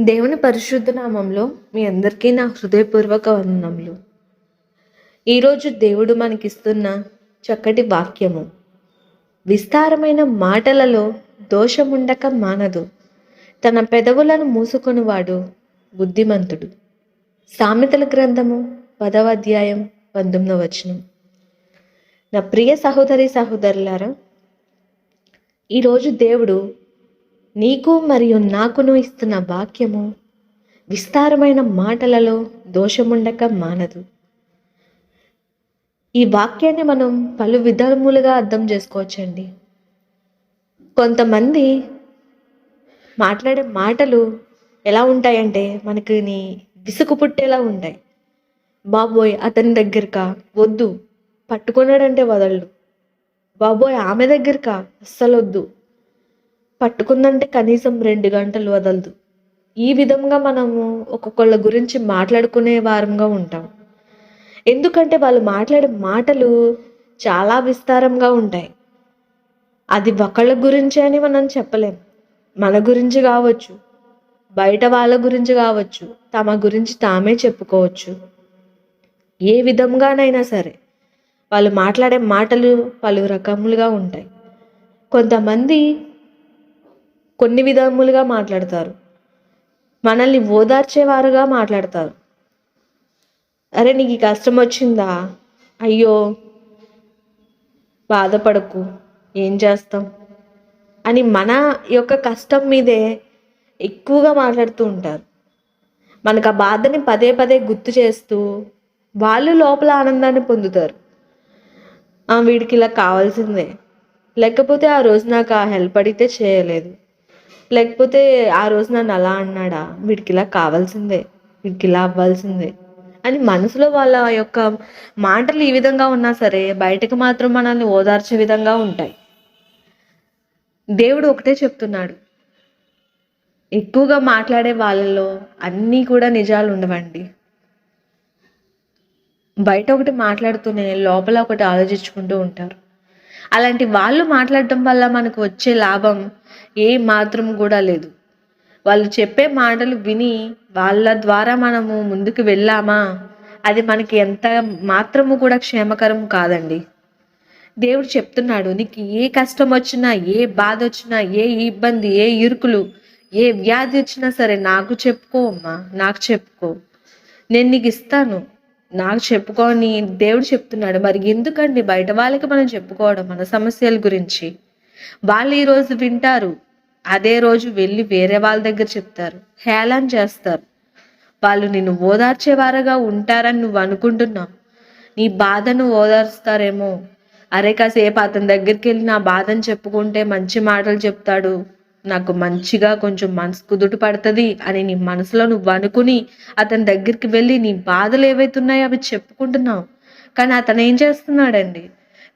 దేవుని పరిశుద్ధ నామంలో మీ అందరికీ నా హృదయపూర్వక వందనములు. ఈరోజు దేవుడు మనకిస్తున్న చక్కటి వాక్యము. విస్తారమైన మాటలలో దోషముండక మానదు. తన పెదవులను మూసుకొనివాడు బుద్ధిమంతుడు. సామెతల గ్రంథము పదవ అధ్యాయం పంతొమ్మిదవ వచనం. నా ప్రియ సహోదరి సహోదరులారా ఈరోజు దేవుడు నీకు మరియు నాకును ఇస్తున్న వాక్యము విస్తారమైన మాటలలో దోషముండక మానదు. ఈ వాక్యాన్ని మనం పలు విధములుగా అర్థం చేసుకోవచ్చండి. కొంతమంది మాట్లాడే మాటలు ఎలా ఉంటాయంటే మనకి నీ విసుగు పుట్టేలా ఉంటాయి. బాబోయ్ అతని దగ్గరకా? వద్దు. పట్టుకున్నాడంటే వదలడు. బాబోయ్ ఆమె దగ్గరకా? అస్సలు వద్దు పట్టుకుందంటే కనీసం రెండు గంటలు వదలదు. ఈ విధంగా మనము ఒక్కొక్కళ్ళ గురించి మాట్లాడుకునే వారంగా ఉంటాం. ఎందుకంటే వాళ్ళు మాట్లాడే మాటలు చాలా విస్తారంగా ఉంటాయి. అది ఒకళ్ళ గురించి అని మనం చెప్పలేం. మన గురించి కావచ్చు బయట వాళ్ళ గురించి కావచ్చు తమ గురించి తామే చెప్పుకోవచ్చు. ఏ విధంగానైనా సరే వాళ్ళు మాట్లాడే మాటలు పలు రకములుగా ఉంటాయి. కొంతమంది కొన్ని విధములుగా మాట్లాడతారు. మనల్ని ఓదార్చేవారుగా మాట్లాడతారు. అరే నీకు ఈ కష్టం వచ్చిందా? అయ్యో బాధపడకు ఏం చేస్తాం? అని మన యొక్క కష్టం మీదే ఎక్కువగా మాట్లాడుతూ ఉంటారు. మనకు ఆ బాధని పదే పదే గుర్తు చేస్తూ వాళ్ళు లోపల ఆనందాన్ని పొందుతారు. వీడికి ఇలా కావాల్సిందే. లేకపోతే ఆ రోజు నాకు ఆ హెల్ప్ అడిగితే చేయలేదు. లేకపోతే ఆ రోజు నన్ను అలా అన్నాడా? వీడికి ఇలా కావాల్సిందే వీడికి ఇలా అవ్వాల్సిందే అని మనసులో వాళ్ళ యొక్క మాటలు ఈ విధంగా ఉన్నా సరే బయటకు మాత్రం మనల్ని ఓదార్చే విధంగా ఉంటాయి. దేవుడు ఒకటే చెప్తున్నాడు. ఎక్కువగా మాట్లాడే వాళ్ళలో అన్నీ కూడా నిజాలు ఉండవండి. బయట ఒకటి మాట్లాడుతూనే లోపల ఒకటి ఆలోచించుకుంటూ ఉంటారు. అలాంటి వాళ్ళు మాట్లాడటం వల్ల మనకు వచ్చే లాభం ఏ మాత్రం కూడా లేదు. వాళ్ళు చెప్పే మాటలు విని వాళ్ళ ద్వారా మనము ముందుకు వెళ్ళామా? అది మనకి ఎంత మాత్రము కూడా క్షేమకరం కాదండి. దేవుడు చెప్తున్నాడు నీకు ఏ కష్టం వచ్చినా ఏ బాధ వచ్చినా ఏ ఇబ్బంది ఏ ఇరుకులు ఏ వ్యాధి వచ్చినా సరే నాకు చెప్పుకో అమ్మా నాకు చెప్పుకో. నేను నీకు ఇస్తాను నాకు చెప్పుకోని దేవుడు చెప్తున్నాడు. మరి ఎందుకండి? బయట వాళ్ళకి మనం చెప్పుకోవడం మన సమస్యల గురించి. వాళ్ళు ఈరోజు వింటారు. అదే రోజు వెళ్ళి వేరే వాళ్ళ దగ్గర చెప్తారు. హేళన చేస్తారు. వాళ్ళు నిన్ను ఓదార్చేవారుగా ఉంటారని నువ్వు అనుకుంటున్నావు. నీ బాధను ఓదార్స్తారేమో. అరే కాసేపు అతని దగ్గరికి వెళ్ళి నా బాధను చెప్పుకుంటే మంచి మాటలు చెప్తాడు. నాకు మంచిగా కొంచెం మనసు కుదుట పడుతుంది అని నీ మనసులో నువ్వు అనుకుని అతని దగ్గరికి వెళ్ళి నీ బాధలు ఏవైతున్నాయో అవి చెప్పుకుంటున్నావు. కానీ అతను ఏం చేస్తున్నాడండి?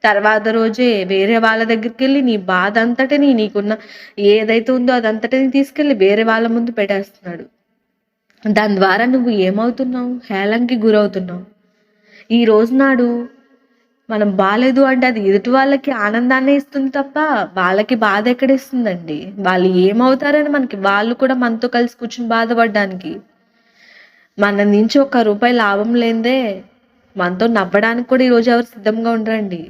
తర్వాత రోజే వేరే వాళ్ళ దగ్గరికి వెళ్ళి నీ బాధ అంతటిని నీకున్న ఏదైతే ఉందో అదంతటిని తీసుకెళ్ళి వేరే వాళ్ళ ముందు పెట్టేస్తున్నాడు. దాని ద్వారా నువ్వు ఏమవుతున్నావు? హేళంకి గురవుతున్నావు. ఈ రోజు నాడు మనం బాగాలేదు అంటే అది ఎదుటి వాళ్ళకి ఆనందాన్ని ఇస్తుంది తప్ప వాళ్ళకి బాధ ఎక్కడిస్తుందండి వాళ్ళు ఏమవుతారని మనకి వాళ్ళు కూడా మనతో కలిసి కూర్చుని బాధపడడానికి. మన నుంచి ఒక్క రూపాయి లాభం లేదే మనతో నవ్వడానికి కూడా ఈరోజు ఎవరు సిద్ధంగా ఉండరండి.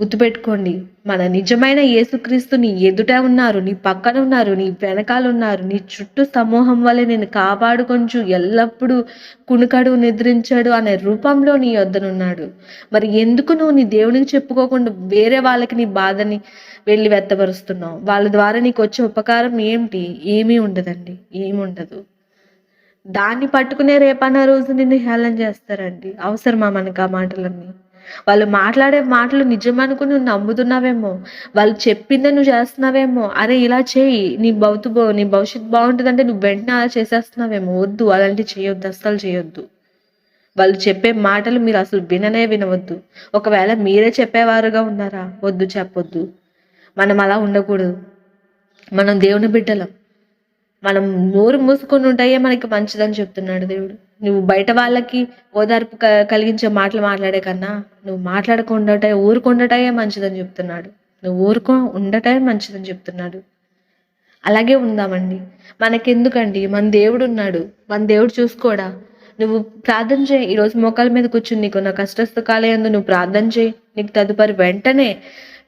గుర్తుపెట్టుకోండి. మన నిజమైన యేసుక్రీస్తు నీ ఎదుట ఉన్నారు నీ పక్కన ఉన్నారు నీ వెనకాల ఉన్నారు. నీ చుట్టూ సమూహం వల్ల నేను కాపాడుకొంచు ఎల్లప్పుడూ కునుకడు నిద్రించాడు అనే రూపంలో నీ వద్దనున్నాడు మరి ఎందుకు నువ్వు నీ దేవునికి చెప్పుకోకుండా వేరే వాళ్ళకి నీ బాధని వెళ్ళి వ్యక్తపరుస్తున్నావు? వాళ్ళ ద్వారా నీకు వచ్చే ఉపకారం ఏమిటి ఏమీ ఉండదండి. ఏమి ఉండదు. దాన్ని పట్టుకునే రేపన్న రోజు నిన్ను హేళన చేస్తారండి. అవసరమా మనకు ఆ మాటలన్నీ? వాళ్ళు మాట్లాడే మాటలు నిజమనుకుని నువ్వు నమ్ముతున్నావేమో. వాళ్ళు చెప్పిందే నువ్వు చేస్తున్నావేమో. అరే ఇలా చేయి. నీ భౌతు నీ భవిష్యత్తు బాగుంటుందంటే నువ్వు వెంటనే అలా చేసేస్తున్నావేమో. వద్దు అలాంటివి చేయొద్దు అస్సలు చేయొద్దు. వాళ్ళు చెప్పే మాటలు మీరు అసలు విననే వినవద్దు. ఒకవేళ మీరే చెప్పేవారుగా ఉన్నారా? వద్దు చెప్పొద్దు. మనం అలా ఉండకూడదు. మనం దేవుని బిడ్డలం. మనం నోరు మూసుకొని ఉంటాయే మనకి మంచిదని చెప్తున్నాడు దేవుడు. నువ్వు బయట వాళ్ళకి ఓదార్పు క- కలిగించే మాటలు మాట్లాడే కన్నా నువ్వు మాట్లాడకుండా ఊరుకుండటాయే మంచిదని చెప్తున్నాడు. నువ్వు ఊరుకో ఉండటమే మంచిదని చెప్తున్నాడు. అలాగే ఉందామండి. మనకెందుకండి? మన దేవుడు ఉన్నాడు మన దేవుడు చూసుకోడా? నువ్వు ప్రార్థన చేయి. ఈరోజు మోకాల మీద కూర్చుని నీకు నా కష్టస్థకాలయందు నువ్వు ప్రార్థన చేయి. నీకు తదుపరి వెంటనే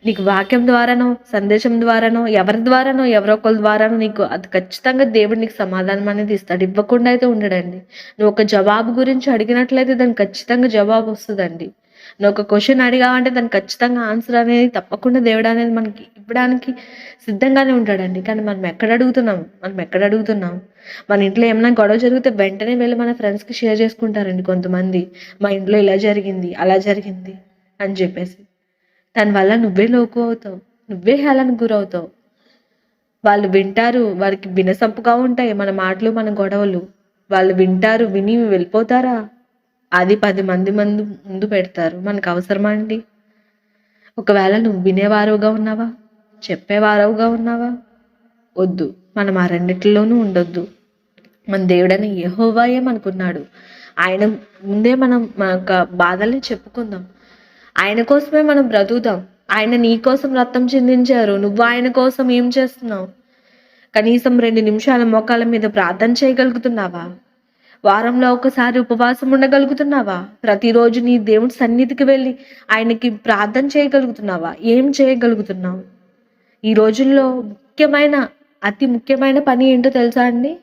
నీకు వాక్యం ద్వారానో సందేశం ద్వారానో ఎవరి ద్వారానో ఎవరో ఒకరి ద్వారానో నీకు అది ఖచ్చితంగా దేవుడు నీకు సమాధానం అనేది ఇస్తాడు. ఇవ్వకుండా అయితే ఉండడండి. నువ్వు ఒక జవాబు గురించి అడిగినట్లయితే దానికి ఖచ్చితంగా జవాబు వస్తుందండి. నువ్వు ఒక క్వశ్చన్ అడిగావంటే దానికి ఖచ్చితంగా ఆన్సర్ అనేది తప్పకుండా దేవుడు అనేది మనకి ఇవ్వడానికి సిద్ధంగానే ఉంటాడండి. కానీ మనం ఎక్కడ అడుగుతున్నాం? మనం ఎక్కడ అడుగుతున్నాం? మన ఇంట్లో ఏమైనా గొడవ జరిగితే వెంటనే వెళ్ళి మన ఫ్రెండ్స్కి షేర్ చేసుకుంటారండి కొంతమంది. మా ఇంట్లో ఇలా జరిగింది అలా జరిగింది అని చెప్పేసి. దానివల్ల నువ్వే లోకు అవుతావు. నువ్వే హేళనకు గురవుతావు. వాళ్ళు వింటారు వారికి వినసంపుగా ఉంటాయి మన మాటలు మన గొడవలు. వాళ్ళు వింటారు విని వెళ్ళిపోతారా? అది పది మంది మంది ముందు పెడతారు. మనకు అవసరమా అండి? ఒకవేళ నువ్వు వినేవారుగా ఉన్నావా? చెప్పేవారుగా ఉన్నావా? వద్దు. మనం ఆ రెండిట్లోనూ ఉండొద్దు. మన దేవుడని యెహోవాయే మనకున్నాడు. ఆయన ముందే మనం మన యొక్క బాధల్ని చెప్పుకుందాం. ఆయన కోసమే మనం బ్రతుకుతాం. ఆయన నీ కోసం రక్తం చిందించారు. నువ్వు ఆయన కోసం ఏం చేస్తున్నావు? కనీసం రెండు నిమిషాల మోకాల మీద ప్రార్థన చేయగలుగుతున్నావా? వారంలో ఒకసారి ఉపవాసం ఉండగలుగుతున్నావా? ప్రతిరోజు నీ దేవుడి సన్నిధికి వెళ్ళి ఆయనకి ప్రార్థన చేయగలుగుతున్నావా? ఏం చేయగలుగుతున్నావు? ఈ రోజుల్లో ముఖ్యమైన అతి ముఖ్యమైన పని ఏంటో తెలుసా అండి?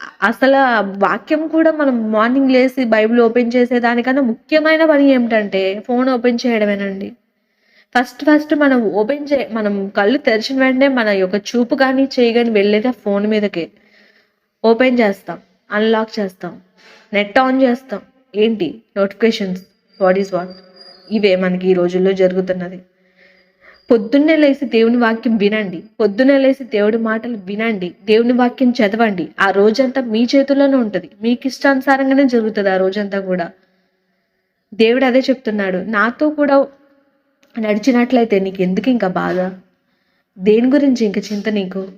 అసలు వాక్యం కూడా మనం మార్నింగ్ లేసి బైబిల్ ఓపెన్ చేసేదానికన్నా ముఖ్యమైన పని ఏమిటంటే ఫోన్ ఓపెన్ చేయడమేనండి. ఫస్ట్ ఫస్ట్ మనం ఓపెన్ చే మనం కళ్ళు తెరిచిన వెంటనే మన యొక్క చూపు కానీ చేయి కానీ వెళ్ళేది ఆ ఫోన్ మీదకే. ఓపెన్ చేస్తాం అన్లాక్ చేస్తాం నెట్ ఆన్ చేస్తాం. ఏంటి? నోటిఫికేషన్స్. What is what? ఇవే మనకి ఈ రోజుల్లో జరుగుతున్నది. పొద్దున్నే లేసి దేవుని వాక్యం వినండి. పొద్దున్నే లేసి దేవుడి మాటలు వినండి. దేవుని వాక్యం చదవండి. ఆ రోజంతా మీ చేతుల్లోనే ఉంటుంది. మీకు ఇష్టానుసారంగానే జరుగుతుంది ఆ రోజంతా కూడా. దేవుడు అదే చెప్తున్నాడు. నాతో కూడా నడిచినట్లయితే నీకు ఎందుకు ఇంకా బాధ? దేని గురించి ఇంక చింత నీకు?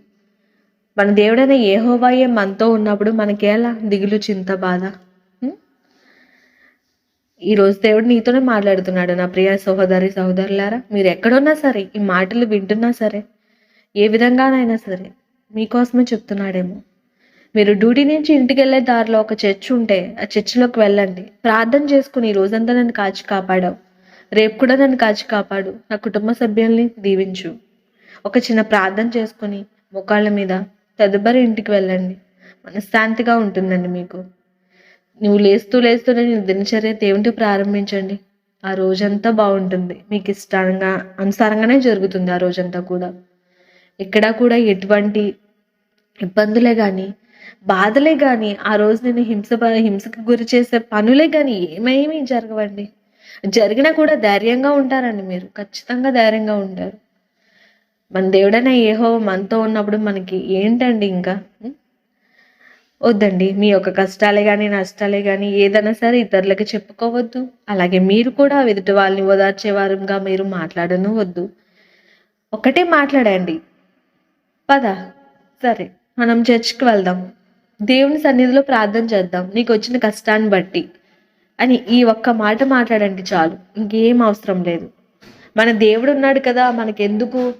మన దేవుడైన ఏహోవాయే మనతో ఉన్నప్పుడు మనకేలా దిగులు చింత బాధ? ఈరోజు దేవుడు నీతోనే మాట్లాడుతున్నాడు నా ప్రియ సహోదరి సహోదరులారా. మీరు ఎక్కడున్నా సరే ఈ మాటలు వింటున్నా సరే ఏ విధంగానైనా సరే మీకోసమే చెప్తున్నాడేమో. మీరు డ్యూటీ నుంచి ఇంటికి వెళ్ళే దారిలో ఒక చర్చ్ ఉంటే ఆ చర్చిలోకి వెళ్ళండి. ప్రార్థన చేసుకుని ఈ రోజంతా నన్ను కాచి కాపాడావు. రేపు కూడా నన్ను కాచి కాపాడు. నా కుటుంబ సభ్యుల్ని దీవించు. ఒక చిన్న ప్రార్థన చేసుకుని ముఖాళ్ళ మీద తదుపరి ఇంటికి వెళ్ళండి. మనశ్శాంతిగా ఉంటుందండి మీకు. నువ్వు లేస్తూ లేస్తూనే నీ దినచర్య దేవుంటి ప్రారంభించండి. ఆ రోజంతా బాగుంటుంది. మీకు ఇష్టంగా అనుసారంగానే జరుగుతుంది ఆ రోజంతా కూడా. ఇక్కడ కూడా ఎటువంటి ఇబ్బందులే కానీ బాధలే కానీ ఆ రోజు నేను హింస హింసకు గురి చేసే పనులే కానీ ఏమేమి జరగవండి. జరిగినా కూడా ధైర్యంగా ఉంటారండి మీరు. ఖచ్చితంగా ధైర్యంగా ఉంటారు. మన దేవుడైన ఏహో మనతో ఉన్నప్పుడు మనకి ఏంటండి ఇంకా? వద్దండి మీ యొక్క కష్టాలే కానీ నష్టాలే కానీ ఏదైనా సరే ఇతరులకి చెప్పుకోవద్దు. అలాగే మీరు కూడా ఎదుటి వాళ్ళని ఓదార్చేవారుగా మీరు మాట్లాడను వద్దు ఒకటే మాట్లాడండి. పద సరే మనం చర్చ్కి వెళ్దాం. దేవుని సన్నిధిలో ప్రార్థన చేద్దాం. నీకు వచ్చిన కష్టాన్ని బట్టి అని ఈ ఒక్క మాట మాట్లాడండి చాలు. ఇంకేం అవసరం లేదు. మన దేవుడు ఉన్నాడు కదా మనకెందుకు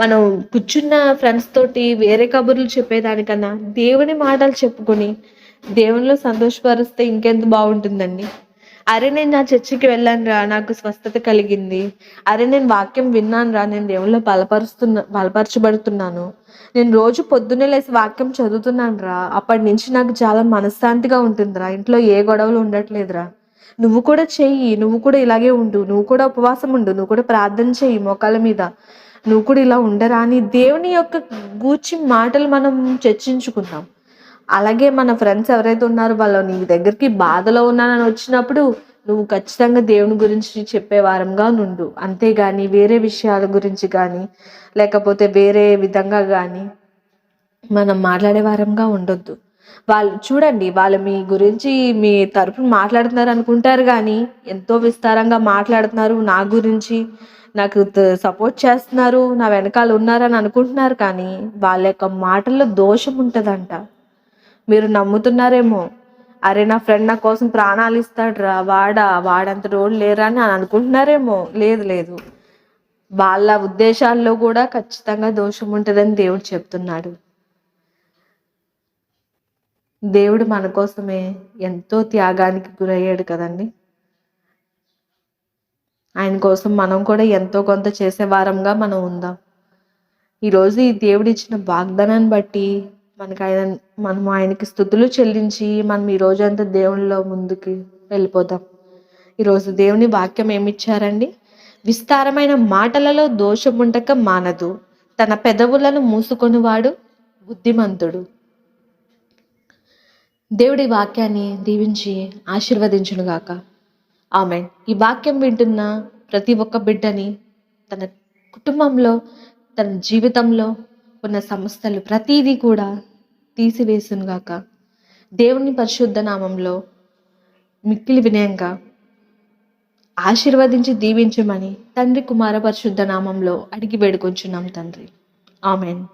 మనం కూర్చున్న ఫ్రెండ్స్ తోటి వేరే కబుర్లు చెప్పేదానికన్నా దేవుని మాటలు చెప్పుకొని దేవునిలో సంతోషపరిస్తే ఇంకెంత బాగుంటుందండి. అరే నేను నా చర్చికి వెళ్ళాను రా నాకు స్వస్థత కలిగింది. అరే నేను వాక్యం విన్నాను రా నేను దేవునిలో బలపరుస్తున్నా బలపరచబడుతున్నాను. నేను రోజు పొద్దున్నే లేసి వాక్యం చదువుతున్నాను రా. అప్పటి నుంచి నాకు చాలా మనశ్శాంతిగా ఉంటుందిరా ఇంట్లో ఏ గొడవలు ఉండట్లేదురా నువ్వు కూడా చెయ్యి నువ్వు కూడా ఇలాగే ఉండు నువ్వు కూడా ఉపవాసం ఉండు నువ్వు కూడా ప్రార్థన చెయ్యి మోకాల మీద. నువ్వు కూడా ఇలా ఉండరా అని దేవుని యొక్క గూర్చి మాటలు మనం చర్చించుకుందాం. అలాగే మన ఫ్రెండ్స్ ఎవరైతే ఉన్నారో వాళ్ళు నీ దగ్గరికి బాధలో ఉన్నానని వచ్చినప్పుడు నువ్వు ఖచ్చితంగా దేవుని గురించి చెప్పే వారంగా నుండు. అంతేగాని వేరే విషయాల గురించి కానీ లేకపోతే వేరే విధంగా కానీ మనం మాట్లాడే వారంగా ఉండొద్దు. వాళ్ళు చూడండి వాళ్ళు మీ గురించి మీ తరపున మాట్లాడుతున్నారు అనుకుంటారు కానీ ఎంతో విస్తారంగా మాట్లాడుతున్నారు నా గురించి. నాకు సపోర్ట్ చేస్తున్నారు నా వెనకాల ఉన్నారని అనుకుంటున్నారు కానీ వాళ్ళ యొక్క మాటల్లో దోషం ఉంటుందంట. మీరు నమ్ముతున్నారేమో. అరే నా ఫ్రెండ్ నా కోసం ప్రాణాలు ఇస్తాడురా వాడా వాడంత రోడ్డు లేరా అని అనుకుంటున్నారేమో. లేదు లేదు. వాళ్ళ ఉద్దేశాల్లో కూడా ఖచ్చితంగా దోషం ఉంటుందని దేవుడు చెప్తున్నాడు. దేవుడు మన కోసమే ఎంతో త్యాగానికి గురయ్యాడు కదండి. ఆయన కోసం మనం కూడా ఎంతో కొంత చేసే వారంగా మనం ఉందాం. ఈరోజు ఈ దేవుడు ఇచ్చిన వాగ్దానాన్ని బట్టి మనకు ఆయన మనం ఆయనకి స్థుతులు చెల్లించి మనం ఈ రోజంతా దేవునిలో ముందుకు వెళ్ళిపోదాం. ఈరోజు దేవుని వాక్యం ఏమిచ్చారండి? విస్తారమైన మాటలలో దోషం ఉండక మానదు. తన పెదవులను మూసుకొనివాడు బుద్ధిమంతుడు. దేవుడి వాక్యాన్ని దీవించి ఆశీర్వదించునుగాక. ఆమె ఈ వాక్యం వింటున్న ప్రతి ఒక్క బిడ్డని తన కుటుంబంలో తన జీవితంలో ఉన్న సమస్యలు ప్రతీదీ కూడా తీసివేసునుగాక. దేవుని పరిశుద్ధ నామంలో మిక్కిలి వినయంగా ఆశీర్వదించి దీవించమని తండ్రి కుమార పరిశుద్ధ నామంలో అడిగి వేడుకొంచున్నాం తండ్రి. ఆమెన్.